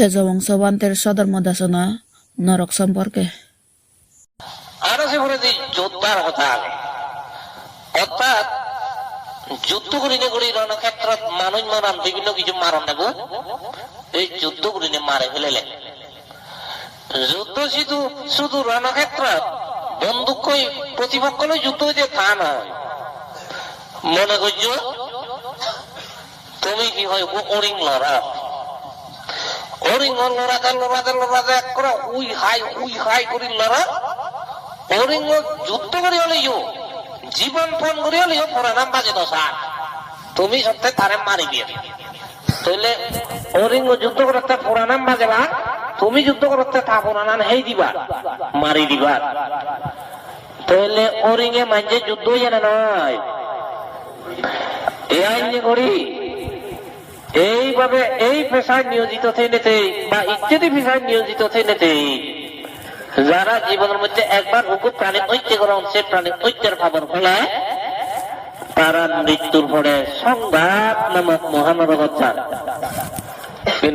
তেজবংশবান্তের সদর মদাসনা, নরক সম্পর্কে। আরও সে বলে যোদ্ধার কথা অর্থাৎ যুদ্ধ করিনে করি রণক্ষেত্ৰত মানুষ মারান বিভিন্ন কিছু মারণ নেব এই যুদ্ধ করিনে মারে ফেলেলে। যুদ্ধ শুধু শুধু রণক্ষেত্ৰত বন্দুক কই প্রতিপক্ষলৈ যুদ্ধ হইতে তা নয়। মনে করছ তুমি কি হয় অরিং লড়া অরিং লড়াতে লড়াতে লড়াতে এক করে, উই হাই উই হাই করি লড়া। যুদ্ধ জীবন নাম বাজে দশা তুমি সত্যি তারে মারি দিয়ে তাহলে যুদ্ধ করতে পুরানাম বাজেবা তুমি যুদ্ধ করতে তা পুরানাম হেই দিবা, মারি দিবা। তাহলে অরিঙ্গে মাঝে যুদ্ধ জানে নয় এই আইন করি। এইভাবে এই পেশায় নিয়োজিত থেনেতে বা ইত্যাদি পেশায় নিয়োজিত থেনেতে যারা জীবনের মধ্যে একবার হুকুম প্রাণী ঐক্য করা হচ্ছে প্রাণী ঐক্যের খবর ফলে তারা মৃত্যুর পরে সংঘাত নামক মহানরগত যান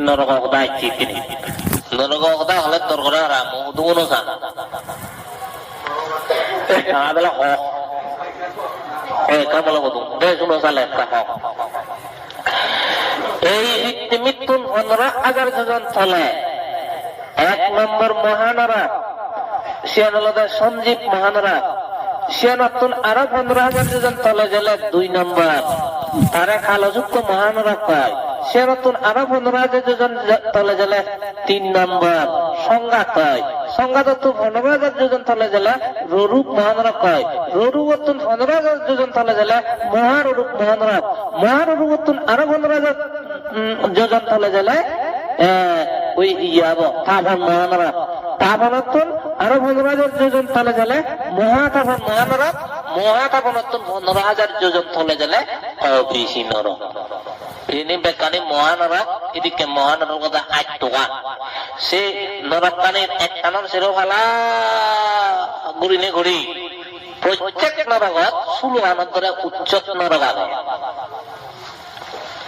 নরক সদায় তিনি? নরক সদায় হলে তোর করে আর দুগুণ যান বেলা হক। হয় কামলা কত দেশ চালে একটা হক। এই মৃত্যুন পনেরো হাজার জন চলে এক নম্বর মহানরা শিয়ানলদা সঞ্জীব মহানরা। শিয়ানতুন আরও পনেরো হাজার জন তলে গেলে দুই নম্বর। তারা কালোযুক্ত মহানরা পায়। শিয়ানতুন আরও পনেরো হাজার জন তলে গেলে তিন নম্বর। সংঘাত হয়। সংঘাত পনেরো হাজার জন তলে গেলে রূপ মহানরা কয় রুরুবতুন পনেরো হাজার জন তলে গেলে মহারূপ মহানরা। মহারূপতুন আরও পনেরো হাজার যোজন তলে গেলে ওই ইয়াব তাপন মহানরা তাপনত্তন আরও হাজার যোজন তলে গেলে মহাতাপন মহানরা মহাতাপনত্তন পনেরো হাজার যোজন তলে গেলে অবিসি নর। ini bekani মহানরা এদিকে মহানরার কথা আজ টোকা। সে নরকানি এক কানন সেরো ভালা গুড়িনে ঘুরি প্রত্যেক নরগত ষোলো আনন্দরে উচ্চ নরক আর যে বাদী নরগত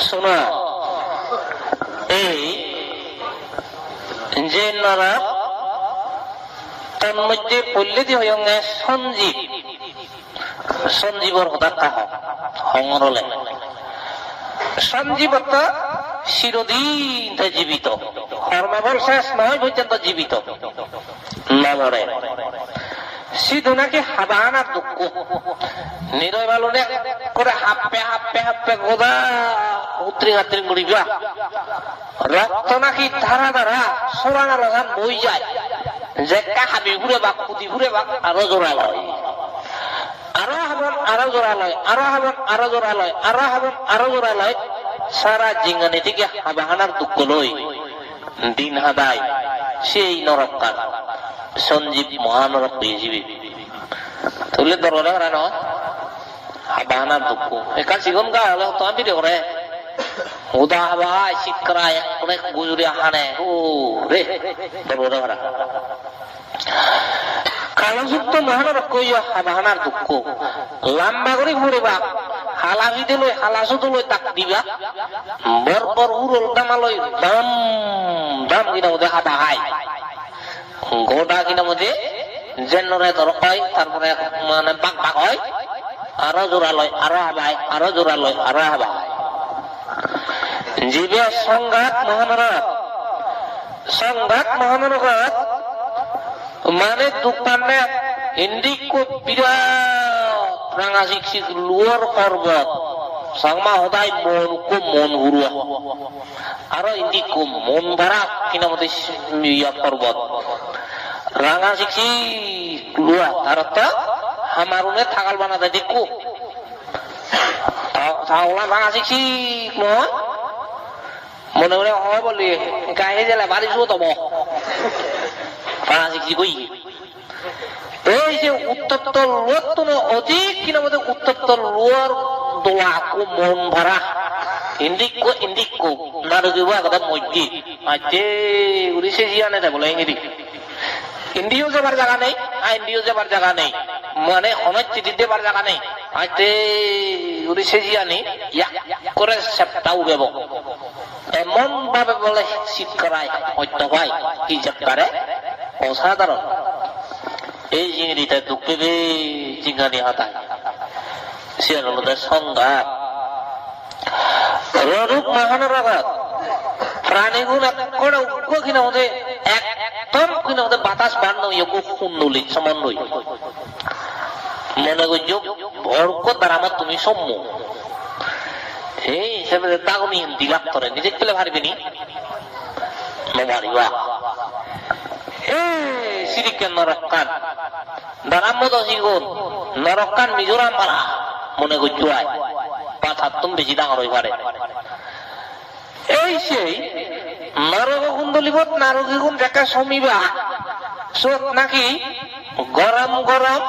শোনো, এই যে নরক তার মধ্যে পল্লীতি হয়ে সঞ্জীব। সঞ্জীবর কথা কাহ, হংরলে। সঞ্জীবত চিরদিন জীবিত। কর্মবল শেষ নহয় পর্যন্ত জীবিত। নমরে। সিধু হাবাহানার দুঃখ। নিরয় বালুনে করে হাপ্পে হাপ্পে হাপ্পে গোদা রক্ত নাকি ধারা ধারা রগান বই যায়। যে ঘুরে বাক, পুতি ঘুরে বাক, আরও জোড়া লয়। আরও হাবন, আরও জোড়া লয়, আরও হাবন, আরও জোড়া লয়, আরও হাবন, আরও জোড়া লয়। সারা জিঙ্গানি থেকে হাবাহানার দুঃখ লই দিন হাদায়, সেই নরকার সঞ্জীব মহানরক পেয়েছিবি তুলে দরকার হারানো হাবাহানার দুঃখ। একা গা হলে তো আমি উদা অনেক গুজুরি ও রে হারা কালযুক্ত মহানরক কইয়া হাবাহানার দুঃখ। লাম্বা করে ঘুরিবা। হালা বিদে লই, হালা শুধু তাক দিবা। বর বর উরল দামালই দাম দাম কিনা মধ্যে হাবা হাই গোটা কিনা মধ্যে হয় তারপরে মানে বাক বাক হয়, আরও জোড়া লয়, আরও আরও জোড়া লয়, আরও সংঘাত মহানরক সংঘাত মহানরকত মানে দোকানে ইন্দিকো বিরাট রাঙা শিক্ষিক লুয়ার পর্বত, সাংমা সদায় মনকো মন হুরুয়া আর ইন্দিকো মন ভরা কিনা মতে পর্বত। রাঙা শিক্ষিক লুয়া তার তো হামারুনে থাকাল বানাতে দেখো। তাওলা রাঙা শিক্ষিক নয় মনে মনে হয় বলি, গায়ে জেলা বাড়ি শুভ তব। ফারাসি কই? এই যে উত্তপ্ত লোয়ার তো অধিক কিনা মধ্যে উত্তপ্ত লোয়ার দোলা কো মন ভরা। ইন্দিকো ইন্দিকো নারগিব আগদা মধ্যে। আজে উড়িষে জিয়ানে দেবো ইংরি ইন্ডিও যাবার জায়গা নেই আর ইন্ডিও যাবার জায়গা নেই। মানে অনেক চিঠি দেবার জায়গা নেই। আজে উড়িষে জিয়ানি করে সেপ্তাও বেব এমন ভাবে বলে শীত করায় হয় কি পারে? অসাধারণ। এই জিনিসটা দুঃখে বে জিঙ্গানি হাতায় সে হলো সংজ্ঞা। রূপ মহানরগত প্রাণীগুলো করে উগ্র কিনা মধ্যে কিনা মধ্যে বাতাস বান্ন ইয়োগ সুন্দলি সমন্বয় মনে করছ অর্ক দ্বারা আমার তুমি সম্য এই হিসেবে তাগনি হিন্দি লাভ করে নিজে পেলে নরকান নরকান মিজোরাম পারা মনে করছ তুমি বেশি ডাঙর হয়ে পারে এই সেই নারক কুণ্ডলিবত নারকী গুণ দেখা সমীবা সত নাকি গরম গরম,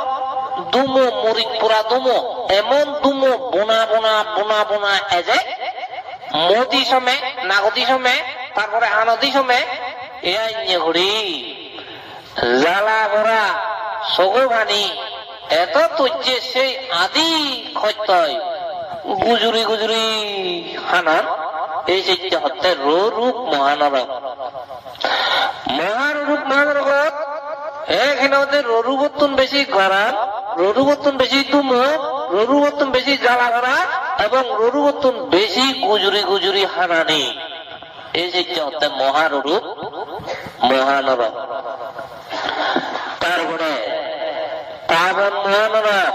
দুমো মরিচ পোড়া দুমো, এমন দুমো বোনা বোনা বোনা বোনা এজে মদি সমে, নাগদি সমে, তারপরে আনদি সমে, এয়াই ঘড়ি জ্বালা ভরা সগো ভানি এত তুজ্জে সেই আদি খত্যয় গুজুরি গুজুরি, হানান। এই হত্যা রূপ মহানরক। মহারূপ মহানরকত, এখানে ওদের ররুবর্তন বেশি গরম ররুবর্তন বেশি তুম ররুবর্তন বেশি জ্বালা ভরা এবং ররুবর্তন বেশি গুজুরি গুজুরি হানানি। এই যে হত্যা মহারূপ মহানরক। তারপরে পাবন মহানরক।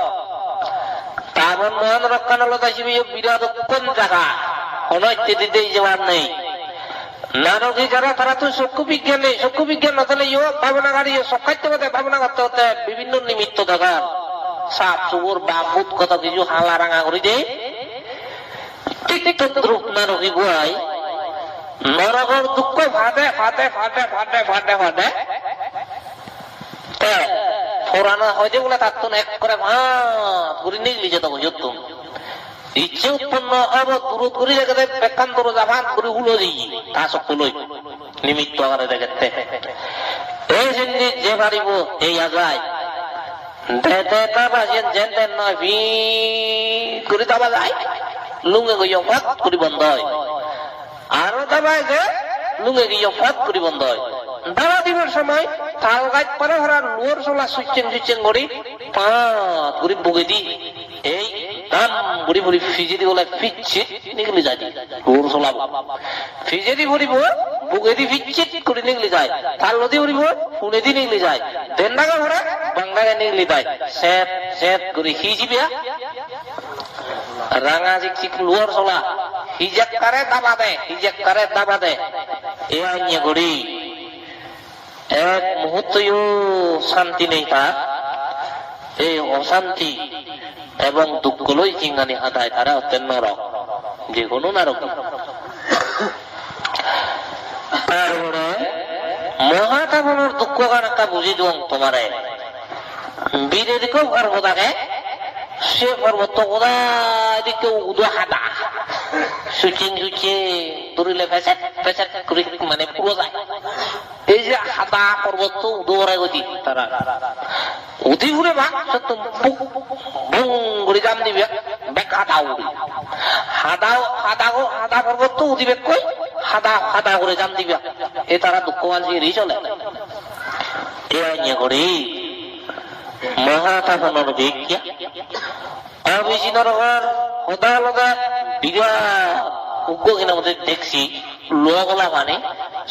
পাবন মহানরক কানালো দাসিবি বিরাট কোন জায়গা তারা তো বিজ্ঞান নেই চক্ষু বিজ্ঞান না তাহলে ইয়ে ভাবনা গাড়ি সকাইতে হতে ভাবনা করতে হতে বিভিন্ন নিমিত্ত দেখার সাপ চুবুর বা ভূত কত কিছু হালা রাঙা করে দেয়। ঠিক তদ্রুপ নারকী দুঃখ ফাটে ফাটে ফাটে ফাটে ফাটে ফাটে ফোরানো হয়তো বলে থাকতো না এক করে ভাত করে নিগলি যেত যতুম ইচ্ছে উৎপন্ন হব দূরত করে দেখে বেকান দূর জাভান করে উলো দিই। তা সব লই নিমিত্ত আগারে দেখতে এই জিনিস যে পারিব এই আগায় দেতে তাবা যেন তেন নয়, ভি করে দাবা যায়। লুঙ্গে গিয়ে ফট করে বন্ধ হয়। আরও দাবায় যে লুঙ্গে গিয়ে ফট করে বন্ধ হয়। দাবা দিবার সময় তাল গাছ পারে ভরা লোর সোলা সুইচেন সুইচেন করি পাঁচ করে বুগে দি এই দাম বুড়ি বুড়ি ফিজেদি বলে ফিচ্ছে নিগলি যায়। লোর সোলা ফিজেদি ভরিব বুগেদি ফিচ্ছে করে নিগলি যায়। তার নদী ভরিব পুনে দি নিগলি যায়। দেন্ডাগা ভরে বাংলাগে নিগলি যায়। সেট সেট করে হিজিবিয়া। রাঙা জিক চিক লোর সোলা হিজেক করে দাবা দে, হিজেক করে দাবা দে। এ আইনে গড়ি এক মুহূর্তেও শান্তি নেই তার। এই অশান্তি এবং দুঃখগুলোই চিঙ্গানি হাতায় তারা হচ্ছেন নরক যে কোনো নরক। তারপরে মহাতাপনের দুঃখ কারণটা বুঝি দিও তোমারে। বীরের কেউ গর্ভ থাকে সে পর্বত কোথায় দিকে উদো হাতা সুচিং সুচে দৌড়িলে ফেসেট ফেসেট করে মানে পুরো যায়। এই যে হাতা পর্বত উদোরে গতি তারা। উদি ঘুরে বা সত্য বুং করে জাম দিবে, বেক হাতা উড়ি হাদা হাদা হাদা পর্বত উদিবে কই? হাদা হাদা করে জাম দিবে। এ তারা দুঃখ মানসি রি চলে। এ আইনে করি। মহাতাপনের বিজ্ঞা অভিজি নরকার হদা লগা বিরাট উগ্র কিনা মধ্যে দেখছি লোয়াগলা মানে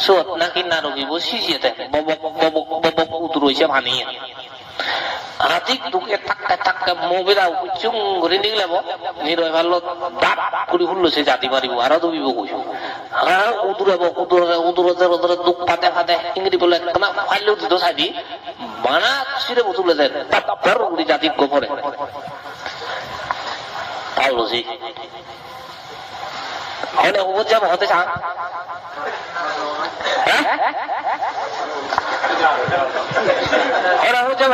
সত নাকি নারকি বসি যেতে ববক ববক ববক উতুর হয়েছে ভানিয়ে। আতিক দুকে টাক্কা টাক্কা মোবেরা চুং করে নিগলে নিরয় ভালো দাঁত করে হুল্লো সে জাতি মারিব, আর দুবিব কইছো আর উদুরাব উদুরে উদুরে উদুরে দুঃখ ফাটে ফাটে ইংরেজি বলে না, ফাইলেও দিত সাইডি বানা সিরে বতুলে দেন তার উড়ি জাতি গোপরে পাউলো জি হলে উপর যাব হতে চান। হ্যাঁ? উপর যাব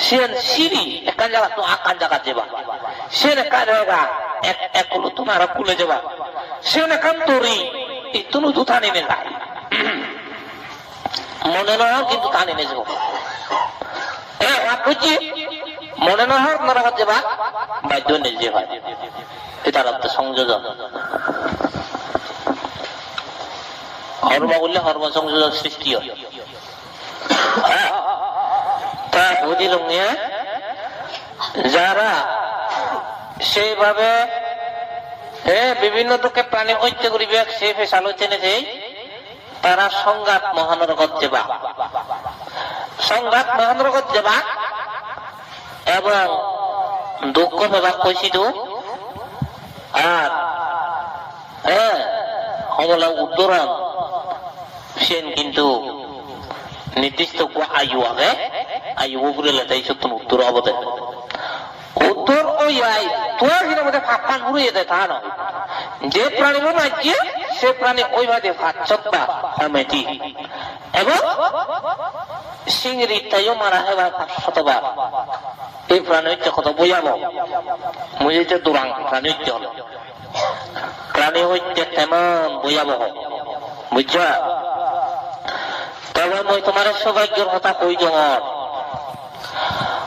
সিয়ান সিরি একান জায়গা, তো আকান জায়গা যাবা। সিয়ান একান জায়গা, এক এক কুলো তোমার কুলে যাবা। সিয়ান একান তরি, এই তুনু তো থানি নে। যায় মনে নয় কিন্তু থানি নে যাব। বুঝছি মনে নয় নরকত যাবা, বাধ্য নিজে হয়। এটার অর্থ সংযোজন। হর্ম বললে হর্ম সংযোজন সৃষ্টি হয়। হ্যাঁ। তা বুঝিল নিয়ে? যারা সেইভাবে বিভিন্ন দুঃখে প্রাণী ঐক্য করিবে, সে ফেসাল চেনেছে তারা সংঘাত মহানরগত যাবা সংঘাত মহানরগত যাবা এবং দুঃখ বিভাগ কৈছিল আর হ্যাঁ উত্তরণ সেন কিন্তু নির্দিষ্ট আয়ু আগে আয়ু উপরে লেতাই সত্য উত্তর হব দে উত্তর ওই আই, তোর কিনা মধ্যে ফাঁপান ঘুরিয়ে দেয় তা নয়। যে প্রাণী মাঝে সে প্রাণী ওই ভাবে ফাঁচকবা হমেটি এবং সিংড়ি তাইও মারা হেবা শতবার। এই প্রাণী হচ্ছে কত বোঝাব মুজিতে দুরাং, প্রাণী হচ্ছে প্রাণী হচ্ছে তেমন বোঝাবহ বুঝছ? তবে মই তোমার সৌভাগ্যের কথা কই জমর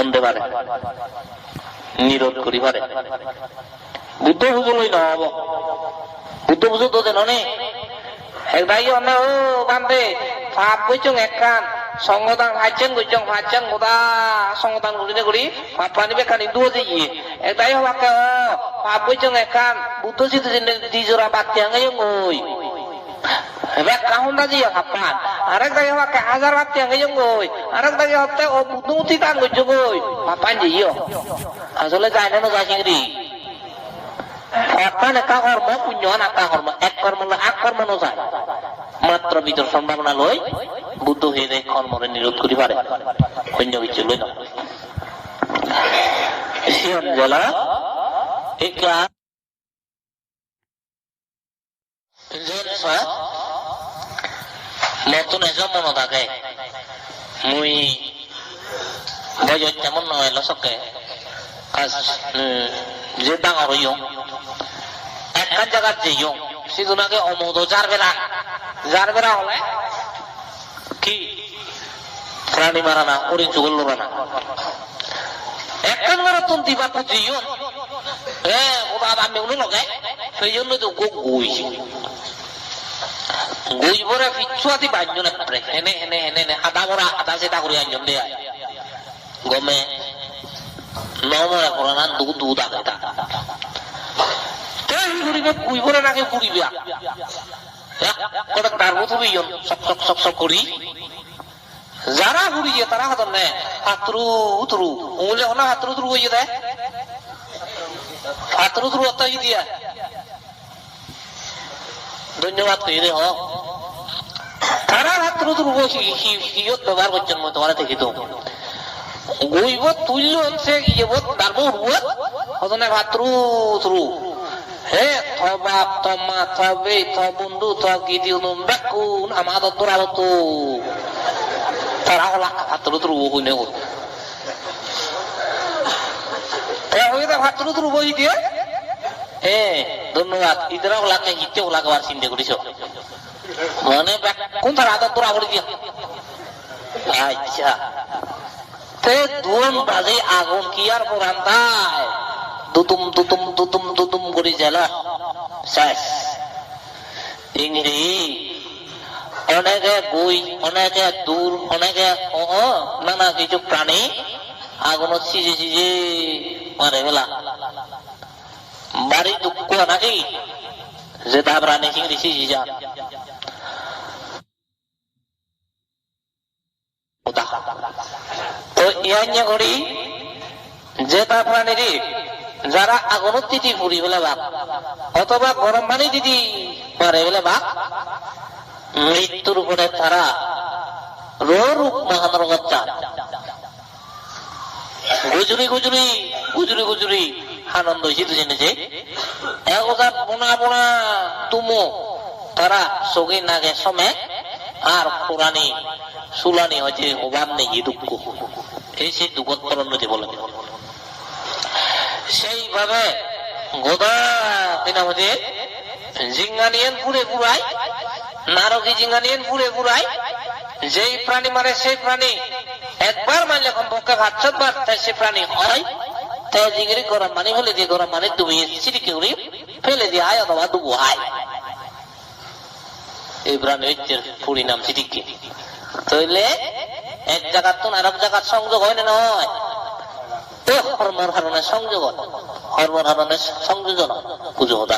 হন্দে পারে নিরোধ করি পারে বুদ্ধ বুঝলই নহব বুদ্ধ বুঝো তো দেন অনেক একদাই অনে ও বান্ধে ফাপ কইছং একখান সংগদান হাইছেন কইছং হাইছেন গোদা সংগদান করিনে করি ফাপ পানি বেখানি দুও যে ইয়ে একদাই হবাকে ফাপ কইছং একখান বুদ্ধ সিদ্ধ দি জোড়া বাতি আঙ্গাই ngồi Bek kahun tadi ya kapan? Arek tadi pakai azar waktu yang ngejeng goy. Arek tadi hotel oh butuh titan goy jogoy. Kapan jadi yo? Asal jangan no gak singri. Kapan eka hormo punya anak hormo ek hormo la ak hormo no মাত্র ভিতর সম্ভাবনা লই বুদ্ধ হয়ে দেয় কর্মরে নিরোধ করি পারে অন্য কিছু লই না জেলা একলা নতুন এজন মনত থাকে মুই বয়স তেমন নহয়, লচকে। কাজ যে ডাঙর হইও একখান জায়গাত যেইও সিজনাকে অমোদ যার বেলা যার বেলা হলে কি? প্রাণী মারা না ওরি চুগল না। একখান মারা তুন দিবা পুজিও হ্যাঁ ওরা আমি উনি লগে সেই জন্য তো গুইছি গুইবরে পিছুয়াতি বাঞ্জন প্রে হেনে হেনে হেনে হেনে। আদা মরা আদা সেটা করে আঞ্জন দেয়া গমে? নমরা করা দু দু দাগে তা তেই ঘুরিবে গুইবরে নাকে ঘুরিবে কটা তার মতো বিয়ন সক সক সক সক করি যারা ঘুরিয়ে তারা হাত নে? হাতরু উতরু উলে হনা হাতরু উতরু হইয়ে দেয় হাতরু উতরু অত্যাই দিয়া। ধন্যবাদ কই রে হ তারা হিয়ত ব্যবহার করছেন মই তোমার দেখি তো গইব তুল্য অংশে গিয়েব তারব উড়ব হদনে ভাত্রু হে থ বাপ থ বন্ধু থ গিদি উনুম বেকুন আমাদের তোরা তো তারা হলা ভাত্রু থ্রু হইনে হল ভাত্রু থ্রু বই দিয়ে হ্যাঁ ধন্যবাদ। ইদরা ওলাকে হিতে ওলাকে বার চিন্তা করিস কোন তার আদর তোরা বলে দিয়া আচ্ছা। তে বাজে আগুন কি আর পুরান তাই? দুতুম দুতুম দুতুম দুতুম করে জ্বালা শেষ। ইংরি। অনেকে বই অনেকে দূর, অনেকে নানা কিছু প্রাণী আগুন সিজে সিজে মারে বেলা বাড়ি দুঃখ নাকি যে তা প্রাণী সিংড়ি সিজে যা তো ইয়ান্য করি যে তা প্রাণীরে যারা আগুনত তিথি ফুরি বলে বাপ অথবা গরম পানি দিদি মারে বলে বাপ মৃত্যুর উপরে তারা রূপ মহানর গচ্চা গুজরি গুজরি গুজরি গুজরি আনন্দ হয়েছে তো জেনেছে একদার বোনা বোনা তুমো, তারা সগি নাগে সমে, আর পুরানি সুলানি হয়েছে অভাব নেই দুঃখ। এই সেই দুঃখোত্তর উন্নতি বলে। সেইভাবে গোদা দিনা হচ্ছে জিঙ্গানিয়ান পুরে পুরাই নারকি জিঙ্গানিয়ান পুরে পুরাই যেই প্রাণী মারে সেই প্রাণী, একবার মারলে কমপক্ষে ভাত বার তাই সে প্রাণী হয়। তাই গরম মানে ফেলে দিয়ে গরম মানে তুমি সিরিকে উড়ি ফেলে দিয়ে আয় অথবা ডুবো আয়। ইব্রাহিম হচ্ছে পরিণাম সিরিকে তাইলে এক জায়গার তো আর জায়গার সংযোগ হয় না নয়। হরমোন হারণের সংযোগ হরমোন সংযোজন পুজো হতা